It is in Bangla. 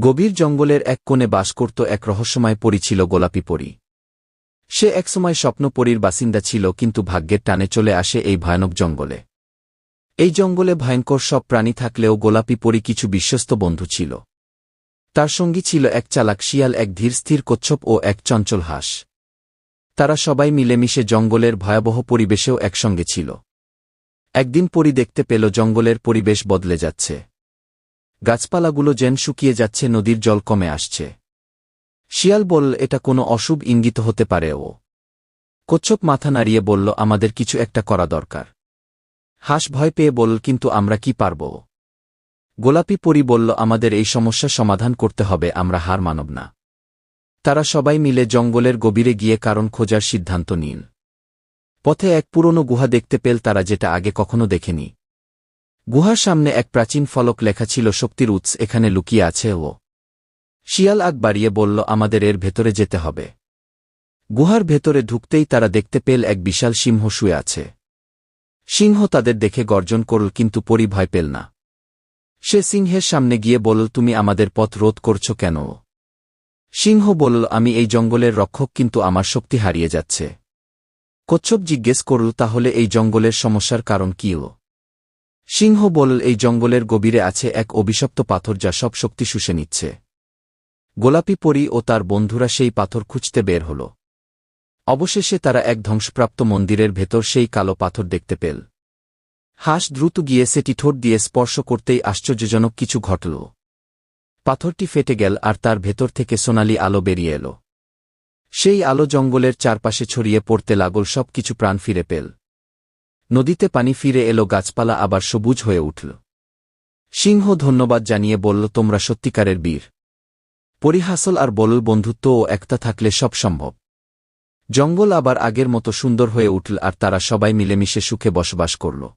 গভীর জঙ্গলের এক কোণে বাস করত এক রহস্যময় পরী ছিল গোলাপি পরী। সে একসময় স্বপ্নপরীর বাসিন্দা ছিল কিন্তু ভাগ্যের টানে চলে আসে এই ভয়ানক জঙ্গলে। এই জঙ্গলে ভয়ঙ্কর সব প্রাণী থাকলেও গোলাপি পরী কিছু বিশ্বস্ত বন্ধু ছিল। তার সঙ্গী ছিল এক চালাক শিয়াল, এক ধীরস্থির কচ্ছপ ও এক চঞ্চল হাঁস। তারা সবাই মিলেমিশে জঙ্গলের ভয়াবহ পরিবেশেও একসঙ্গে ছিল। একদিন পরি দেখতে পেল জঙ্গলের পরিবেশ বদলে যাচ্ছে। গাছপালাগুলো যেন শুকিয়ে যাচ্ছে, নদীর জল কমে আসছে। শিয়াল বলল, এটা কোনো অশুভ ইঙ্গিত হতে পারে ও। কচ্ছপ মাথা নাড়িয়ে বলল, আমাদের কিছু একটা করা দরকার। হাঁস ভয় পেয়ে বলল, কিন্তু আমরা কি পারব? গোলাপি পরি বলল, আমাদের এই সমস্যা সমাধান করতে হবে, আমরা হার মানব না। তারা সবাই মিলে জঙ্গলের গভীরে গিয়ে কারণ খোঁজার সিদ্ধান্ত নিন। পথে এক পুরনো গুহা দেখতে পেল, তারা যেটা আগে কখনো দেখেনি। গুহার সামনে এক প্রাচীন ফলক লেখা ছিল শক্তির উৎস, এখানে লুকিয়ে আছে ও। শিয়াল আগ বাড়িয়ে বলল, আমাদের এর ভেতরে যেতে হবে। গুহার ভেতরে ঢুকতেই তারা দেখতে পেল এক বিশাল সিংহ শুয়ে আছে। সিংহ তাদের দেখে গর্জন করল, কিন্তু পরি ভয় পেল না। সে সিংহের সামনে গিয়ে বলল, তুমি আমাদের পথ রোধ করছ কেন? সিংহ বলল, আমি এই জঙ্গলের রক্ষক, কিন্তু আমার শক্তি হারিয়ে যাচ্ছে। কচ্ছপ জিজ্ঞেস করল, তাহলে এই জঙ্গলের সমস্যার কারণ কি ও? সিংহ বলল, এই জঙ্গলের গভীরে আছে এক অভিশপ্ত পাথর যা সব শক্তি শুষে নিচ্ছে। গোলাপি পরি ও তার বন্ধুরা সেই পাথর খুঁজতে বের হল। অবশেষে তারা এক ধ্বংসপ্রাপ্ত মন্দিরের ভেতর সেই কালো পাথর দেখতে পেল। হাঁস দ্রুত গিয়ে সেটি ঠোঁট দিয়ে স্পর্শ করতেই আশ্চর্যজনক কিছু ঘটল। পাথরটি ফেটে গেল আর তার ভেতর থেকে সোনালি আলো বেরিয়ে এল। সেই আলো জঙ্গলের চারপাশে ছড়িয়ে পড়তে লাগল সব কিছু প্রাণ ফিরে পেল। নদীতে পানি ফিরে এলো, গাছপালা আবার সবুজ হয়ে উঠল। সিংহ ধন্যবাদ জানিয়ে বলল, তোমরা সত্যিকারের বীর। পরিহাসল আর বলল, বন্ধুত্ব ও একতা থাকলে সব সম্ভব। জঙ্গল আবার আগের মতো সুন্দর হয়ে উঠল আর তারা সবাই মিলেমিশে সুখে বসবাস করল।